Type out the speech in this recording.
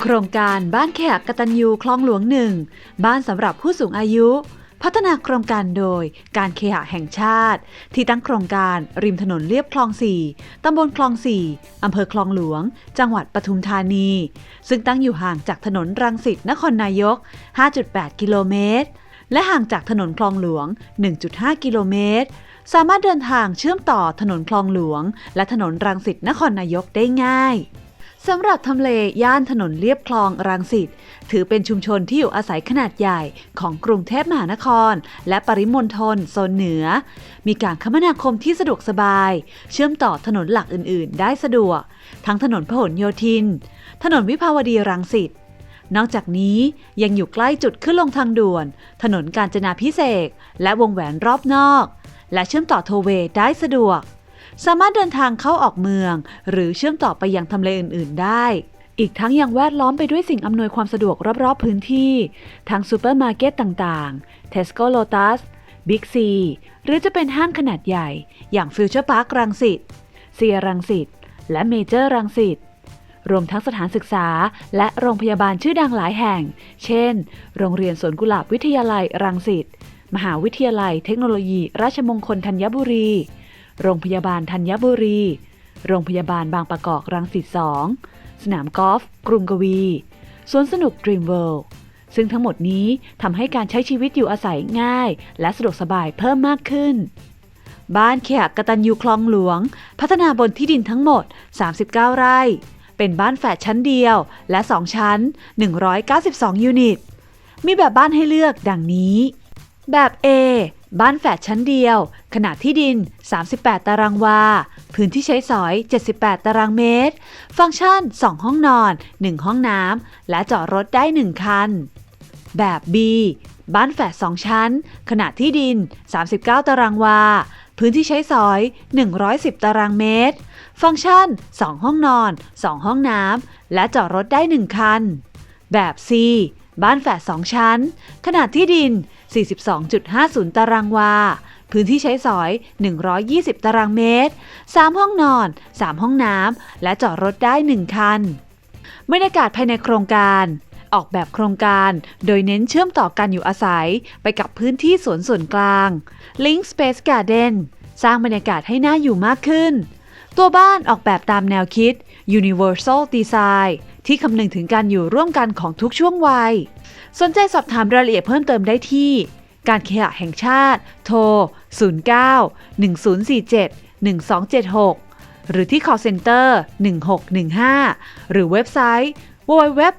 โครงการบ้านแขกกตัญญูคลองหลวงหนึ่งบ้านสำหรับผู้สูงอายุ พัฒนาโครงการโดยการเคหะแห่งชาติ ที่ตั้งโครงการริมถนนเลียบคลอง4ตำบลคลอง4อำเภอคลองหลวง จังหวัดปทุมธานี ซึ่งตั้งอยู่ห่างจากถนนรังสิตนครนายก 5.8 กิโลเมตร และห่างจากถนนคลองหลวง 1.5 กิโลเมตร สามารถเดินทางเชื่อมต่อถนนคลองหลวง และถนนรังสิตนครนายกได้ง่ายสำหรับทำเลย่านถนนเลียบคลองรังสิตถือเป็นชุมชนที่อยู่อาศัยขนาดใหญ่ของกรุงเทพมหานคร และปริมณฑลโซนเหนือ มีการคมนาคมที่สะดวกสบาย เชื่อมต่อถนนหลักอื่น ๆ ได้สะดวก ทั้งถนนพหลโยธิน ถนนวิภาวดีรังสิตนอกจากนี้ยังอยู่ใกล้จุดขึ้นลงทางด่วน ถนนกาญจนาพิเศษและวงแหวนรอบนอก และเชื่อมต่อโทเวย์ได้สะดวก สามารถเดินทางเข้าออกเมือง หรือเชื่อมต่อไปยังทำเลอื่น ๆ ได้ อีกทั้งยังแวดล้อมไปด้วยสิ่งอำนวยความสะดวกรอบๆพื้นที่ ทั้งซูเปอร์มาร์เก็ตต่างๆ Tesco Lotus Big C หรือจะเป็นห้างขนาดใหญ่ อย่างฟิวเจอร์พาร์ครังสิตเซียรังสิตและเมเจอร์รังสิตรวมทั้งสถานศึกษาและโรงพยาบาลชื่อดังหลายแห่ง เช่น โรงเรียนสวนกุหลาบวิทยาลัยรังสิต มหาวิทยาลัยเทคโนโลยี ราชมงคลธัญบุรี โรงพยาบาลธัญบุรี โรงพยาบาลบางประกอบรังสิต2สนามกอล์ฟกรุงกวีสวนสนุก Dream World ซึ่งทั้งหมดนี้ทำให้การใช้ชีวิตอยู่อาศัยง่าย และสะดวกสบายเพิ่มมากขึ้น บ้านแขกกตัญญูคลองหลวง พัฒนาบนที่ดินทั้งหมด 39 ไร่ เป็นบ้านแฝดชั้นเดียวและ 2 ชั้น 192 ยูนิต มีแบบบ้านให้เลือกดังนี้ แบบ A บ้านแฝดชั้นเดียว ขนาดที่ดิน 38 ตารางวา พื้นที่ใช้สอย 78 ตารางเมตร ฟังก์ชัน 2 ห้องนอน 1 ห้องน้ำ และจอดรถได้ 1 คัน แบบ B บ้านแฝด2 ชั้น ขนาดที่ดิน 39 ตารางวา พื้นที่ใช้สอย 110 ตารางเมตร ฟังก์ชัน 2 ห้องนอน 2 ห้องน้ำ และจอดรถได้ 1 คัน แบบ C บ้านแฝด2ชั้น ขนาดที่ดิน 42.50 ตารางวา พื้นที่ใช้สอย 120 ตารางเมตร 3 ห้องนอน 3 ห้องน้ำ และจอดรถได้ 1 คันบรรยากาศภายในโครงการออกแบบโครงการโดยเน้นเชื่อมต่อการอยู่อาศัยไปกับพื้นที่สวนส่วนกลาง Link Space Garden สร้างบรรยากาศให้น่าอยู่มากขึ้น ตัวบ้านออกแบบตามแนวคิด Universal Design ที่คำนึงถึงการอยู่ร่วมกันของทุกช่วงวัย สนใจสอบถามรายละเอียดเพิ่มเติมได้ที่ การเคหะแห่งชาติ โทร 09 1047 1276 หรือที่ call center 1615 หรือเว็บไซต์ www.nha.co.th